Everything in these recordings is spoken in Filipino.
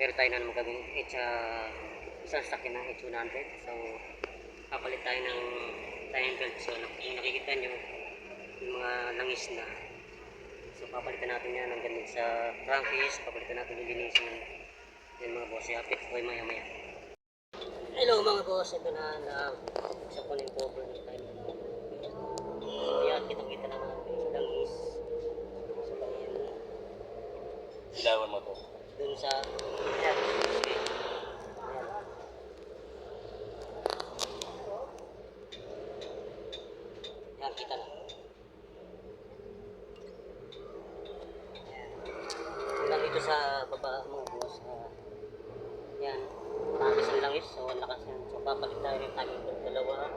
Meron tayo na naman gagawin H, uh, isang sakyan ng H100. So, kapalit tayo ng time belt. So, kung nakikita nyo, yung mga langis na. So, papalitan natin yan hanggang dun sa crankcase. Papalitan natin lilinisin. Yan mga boss. Yapit ko maya maya. Hello mga boss. Ito na na isa ko na yung cover ng time. So, yan. Kita-kita na natin sa langis. So, yan. Ilawan mo to. Dun sa... Ayan. Okay. Ayan. Yan, kita na. Ayan. Dito sa baba mga boss. ah, yan. Tapos ang langis. So, ang lakas yan. So, papalit tayo ng tanging ng dalawa.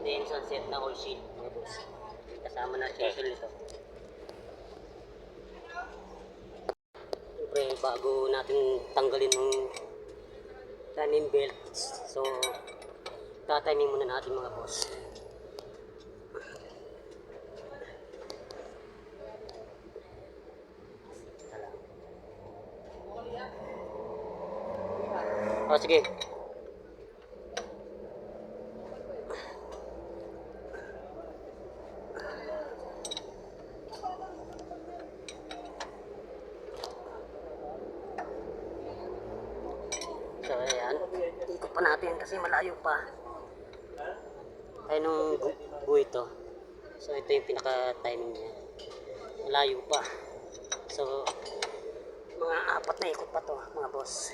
Then, sunset na all shield mga boss. Kasama na chisel nito. Siyempre, bago natin tanggalin ng timing belt, so, tatiming muna natin mga boss. O, sige. So, ayan. Ikot pa natin kasi malayo pa. Ay, nung bu buhay ito. So, ito yung pinaka-timing niya. Malayo pa. So, mga apat na ikot pa to, mga boss.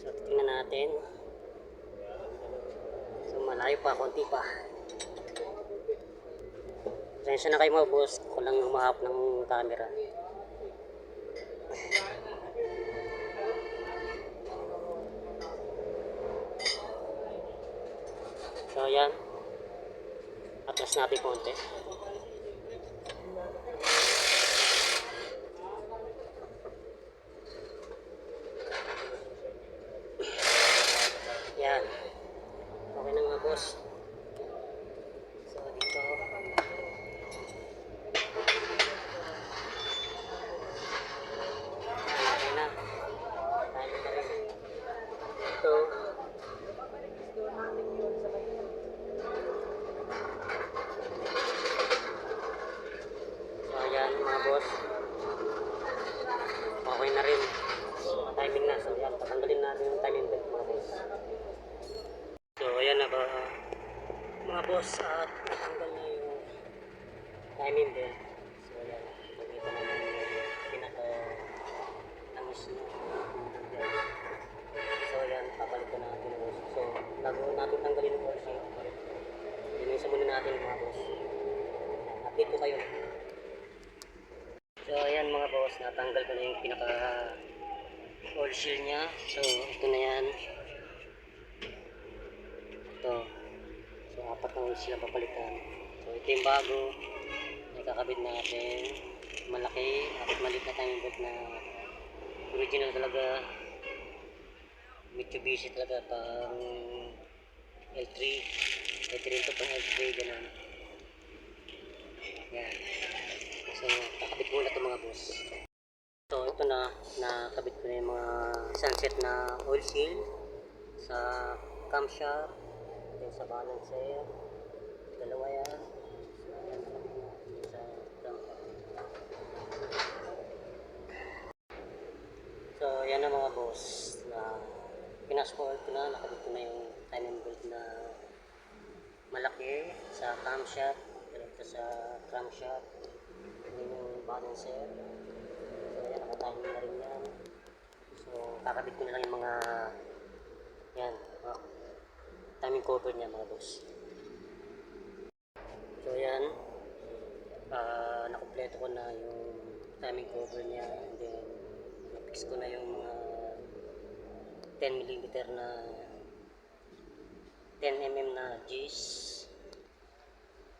So, tingnan natin. Malayo pa, konti pa. Pasensya na kayo mga boss, ako lang humahap ng camera. So, yan. Atlas natin konti. Yan. Okay na mga boss. So, dito. Yan, okay na. Tayo na rin. Ito. So, ayan mga boss. Okay na rin. Timing na. So, yan. Patanggalin natin yung timing belt mga boss. So, ayan na ba mga boss at natanggal na yung timing belt. So, ayan. Pagkita naman yung pinaka langis na. Yan. So, ayan. Papalitan natin. boss. So, bago natin tanggalin yung boss, linisan muna natin mga boss. Update ko kayo. So, ayan mga boss. Natanggal ko na yung pinaka oil shield niya. So, ito na yan. Ito. So, apat na oils sila papalitan. So, ito yung bago. Nakakabit natin. Malaki. Apat maliit na timing belt na original talaga. Mitsubishi talaga pang L3. L3 rin to pang L3. Ganun. Yan. So, kakabit muna ito mga boss. So, ito na, nakabit ko na yung mga sunset na oil seal sa camshaft, then sa balancer, dalawa yan. So, yan, nakabit na dun sa camshaft. So, yan na mga boss, na pinasport ko na, nakabit ko na yung timing belt na malaki sa camshaft, direkta sa crankshaft, yun yung balancer. So, yan, nakatiming na rin yan. So, kakabit ko na lang yung mga, yan, mga timing cover niya mga boss. So, yan, ah nakompleto ko na yung timing cover niya, and then, na-fix ko na yung mga 10mm na 10mm na G's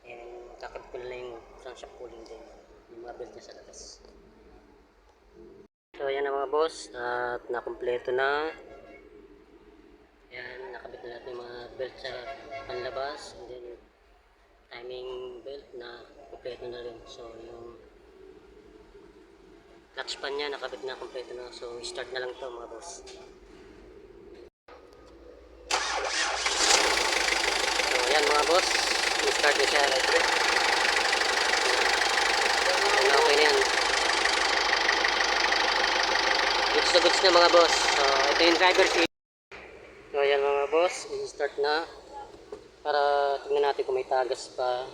and kakabit ko na yung crankshaft cooling din yung mga belt niya sa labas So ayan na mga boss, at nakumpleto na. Ayan, nakabit na lahat ng mga belt sa panlabas. And then, timing belt na kumpleto na rin. So yung clutch pan niya nakabit na kumpleto na. So start na lang to mga boss. So ayan mga boss, start na siya. Okay na yan. Goods na goods na mga boss. So, ito yung driver seat. So, ayan mga boss. I-start na. Para tingnan natin kung may tagas pa.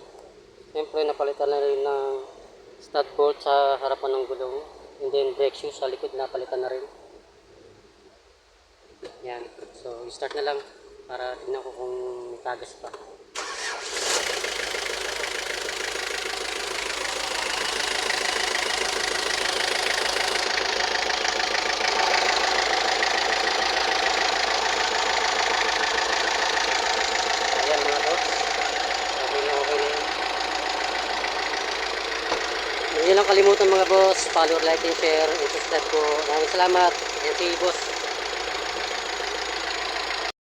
Siyempre, napalitan na rin ng stud bolt sa harapan ng gulong. And then, brake shoes sa likod napalitan na rin. Yan. So, i-start na lang. Para tingnan ko kung may tagas pa. Ayan mga boss. Okay na okay na yan. Hindi lang kalimutan mga boss. Follow, like, and share. And subscribe po. Maraming salamat. Yan si boss.